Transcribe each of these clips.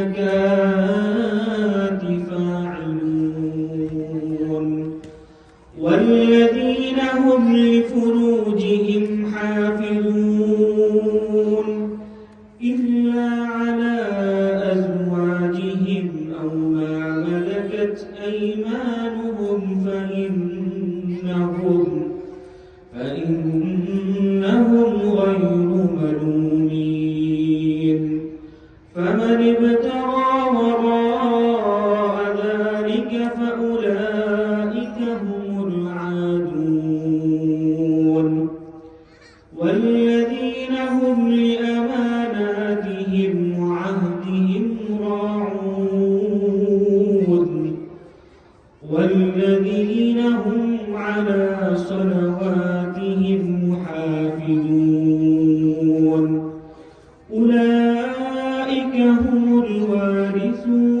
الزكاة فاعلون. والذين هم لفروجهم حافظون. إلا والذين هم لأماناتهم وعهدهم راعون. والذين هم على صلواتهم محافظون أولئك هم الوارثون.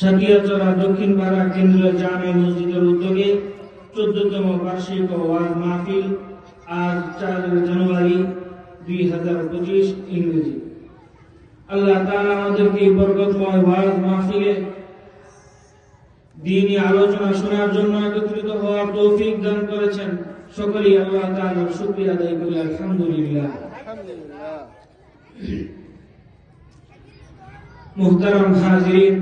সাকিয়াচড়া দক্ষিণ পাড়া কেন্দ্রীয় জামে মসজিদের উদ্যোগে চোদ্দতম বার্ষিক ওয়াজ মাহফিল আজ চার জানুয়ারি দুই হাজার পঁচিশ ইংরেজি। আল্লাহ তাআলা আমাদেরকে বরকতময় ওয়াজ মাহফিলে দিনী আলোচনা শোনার জন্য একত্রিত হওয়ার তৌফিক দান করেছেন। সকলেই আল্লাহ তাআলার শুকরিয়া আদায় করি আলহামদুলিল্লাহ। আলহামদুলিল্লাহ। মুহতারাম হাজিরিন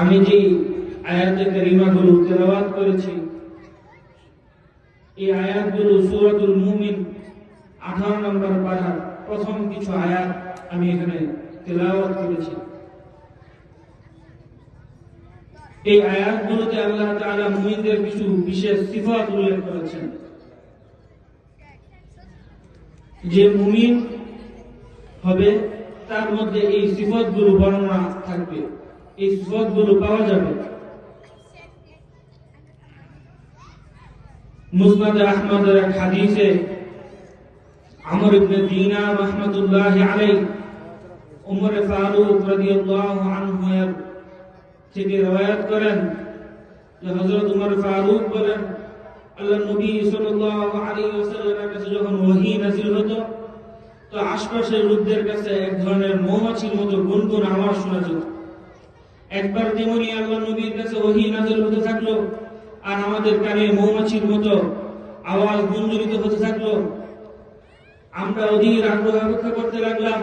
আমি যে আয়াতে কারিমাগুলো তেলাওয়াত করেছি, এই আয়াতগুলো সূরাতুল মুমিন 18 নম্বর পারার প্রথম কিছু আয়াত আমি এখানে তেলাওয়াত করেছি। এই আয়াতগুলোতে আল্লাহ তাআলা মুমিনদের কিছু বিশেষ সিফাত উল্লেখ করেছেন। যে মুমিন হবে, তার মধ্যে এই সিফতগুলো বর্ণনা থাকবে। এই সিফতগুলো পাওয়া যাবে। মুসনাদ হাদিসে আমর ইবনে আলাইহি উমর ফারুক রাদিয়াল্লাহু আনহু এর থেকে রওয়ায়াত করেন যে হযরত উমর ফারুক বলেন, আল্লাহ নবী সাল্লাল্লাহু আলাইহি ওয়াসাল্লামের কাছে যখন ওহী নাযিল হতো, তো আশপাশের লোকদের কাছে এক ধরনের মৌমাছির মতো গুনগুন আওয়াজ শোনা যেত। একবার যেমনই আল্লাহ নবীর কাছে ওহী নাযিল হতে থাকল, আর আমাদের কানে মৌমাছির মতো আওয়াজ গুঞ্জরিত হতে থাকল, আমরা অধীর আগ্রহ অপেক্ষা করতে লাগলাম,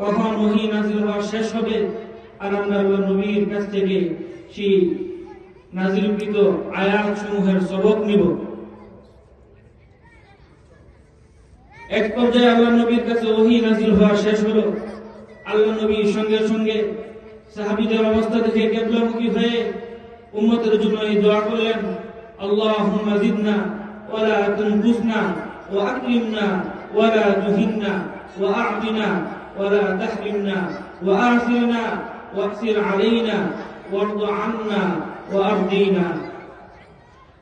কখন ওহী নাযিল হওয়া শেষ হবে, আর আমরা আল্লাহ নবীর কাছ থেকে সেই নাজিলকৃত আয়াত সমূহের সবক নিব। এক পর্যায়ে আল্লাহ নবীর কাছে ওহী নাজিল হওয়া শেষ হলো, আল্লাহ নবীর সঙ্গে সঙ্গে সাহাবীদের অবস্থা দেখে কেবলামুখী হয়ে উম্মতের জন্য এই দোয়া করলেন, আল্লাহুম্মা জিদনা ওয়ালা তুনকুসনা ওয়া আকরিমনা ওয়ালা তুহিন্না ওয়া আ'তিনা ওয়ালা তাহরিমনা ওয়া আফিরনা ওয়াকসির আলাইনা ওয়ারদ আন্না ওয়া আরদিনা।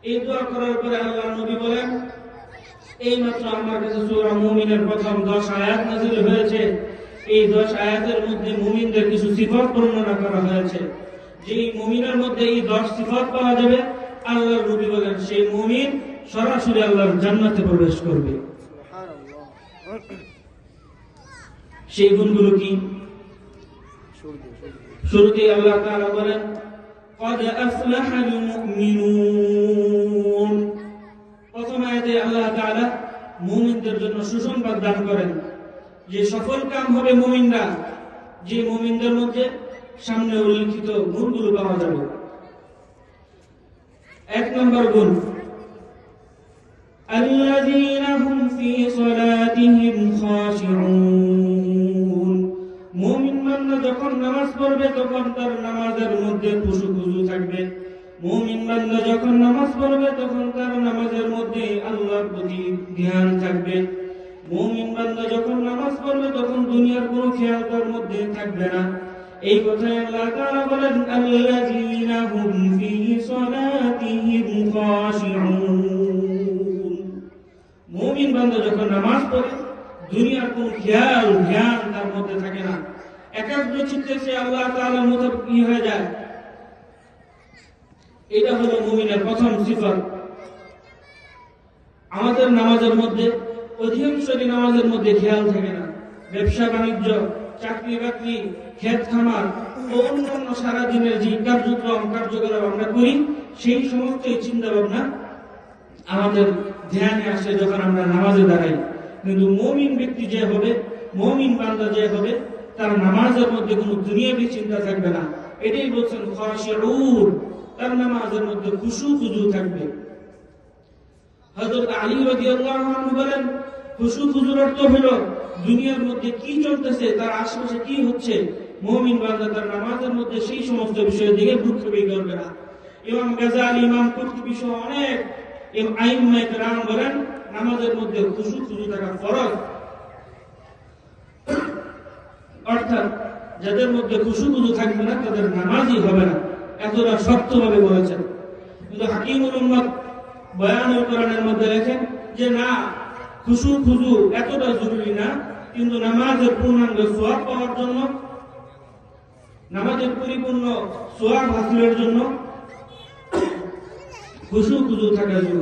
এই দোয়া করার পরে আল্লাহ নবী বলেন এই আমার কাছে সূরা মুমিনের প্রথম 10 আয়াত নাযিল হয়েছে। এই 10 আয়াতের মধ্যে মুমিনদের কিছু সিফাত বর্ণনা করা হয়েছে যেই মুমিনের মধ্যে এই 10 সিফাত পাওয়া যাবে আল্লাহর নবী বলেন সেই মুমিন সরাসরি আল্লাহর জান্নাতে প্রবেশ করবে সুবহানাল্লাহ সেই গুণগুলো কি শুরু দিয়ে, শুরু দিয়ে। শুরুতে আল্লাহ তাআলা বলেন قد أفلح المؤمنون প্রথম আয়াতে আল্লাহ তাআলা মুমিনদের জন্য সুসংবাদ দান করেন যে সফল কাম হবে মুমিনরা যে মুমিনদের মধ্যে সামনে উল্লেখিত গুণগুলো পাওয়া যাবে এক নম্বর গুণ الذين هم في صلاتهم خاشعون মুমিন বান্দা যখন নামাজ পড়বে তখন তার নামাজের মধ্যে খুশু খুশু থাকবে মুমিন বান্দা যখন নামাজ পড়বে তখন তার নামাজের মধ্যে আল্লাহর প্রতি ধ্যান থাকবে মুমিন বান্দা যখন নামাজ পড়বে, তখন দুনিয়ার কোনো খেয়াল তার মধ্যে থাকবে না। এই কথাই আল্লাহ তাআলা বলেন, আল্লাযীনা হুম ফি সালাতিহিম খাশিউন। মুমিন বান্দা যখন নামাজ পড়ে, দুনিয়ার কোন খেয়াল, ধ্যান তার মধ্যে থাকে না। একাগ্র চিত্তে সে আল্লাহ তাআলার মতো কি হয়ে যায়। এটা হলো মুমিনের প্রথম সিফত। আমাদের নামাজের মধ্যে অধিকাংশই নামাজের মধ্যে খেয়াল থাকে না। ব্যবসা বাণিজ্য চাকরি বাকরি ক্ষেত খামার ও অন্যান্য সারাদিনের যে কার্যক্রম, কার্যকলাপ আমরা করি, সেই সমস্ত চিন্তা ভাবনা আমাদের ধ্যানে আসে যখন আমরা নামাজে দাঁড়াই। কিন্তু মমিন ব্যক্তি যে হবে, মমিন বান্দা যে হবে, তার নামাজের মধ্যে কোনো দুনিয়াবি চিন্তা থাকবে না। এটাই বলছেন খাশিউর তার নামাজের মধ্যে খুশু খুজু থাকবে। হযরত আলী রাদিয়াল্লাহু বলেন খুশু খুজুর অর্থ হলো, দুনিয়ার মধ্যে কি চলতেছে, তার আশেপাশে কি হচ্ছে, মুমিন বান্দা তার নামাজের মধ্যে সেই সমস্ত বিষয়ের দিকে ভ্রুক্ষেপই করবে না। ইমাম গাজালি, ইমাম কুরতুবী সহ অনেক ইমাম আইম্মায়ে কেরাম বলেন, নামাজের মধ্যে খুশু খুজু থাকা ফরজ। অর্থাৎ, যাদের মধ্যে খুশু খুজু থাকবে না, তাদের নামাজই হবে না। এতটা শক্তভাবে বলেছেন। কিন্তু হাকিমুল উম্মত বয়ানুল কোরআনের মধ্যে লেখেন যে না, খুশু খুজু এতটা জরুরি না, কিন্তু নামাজের পূর্ণাঙ্গ সোয়াব পাওয়ার জন্য, নামাজের পরিপূর্ণ সোয়াব হাসিলের জন্য খুশু খুজু থাকা জরুরি।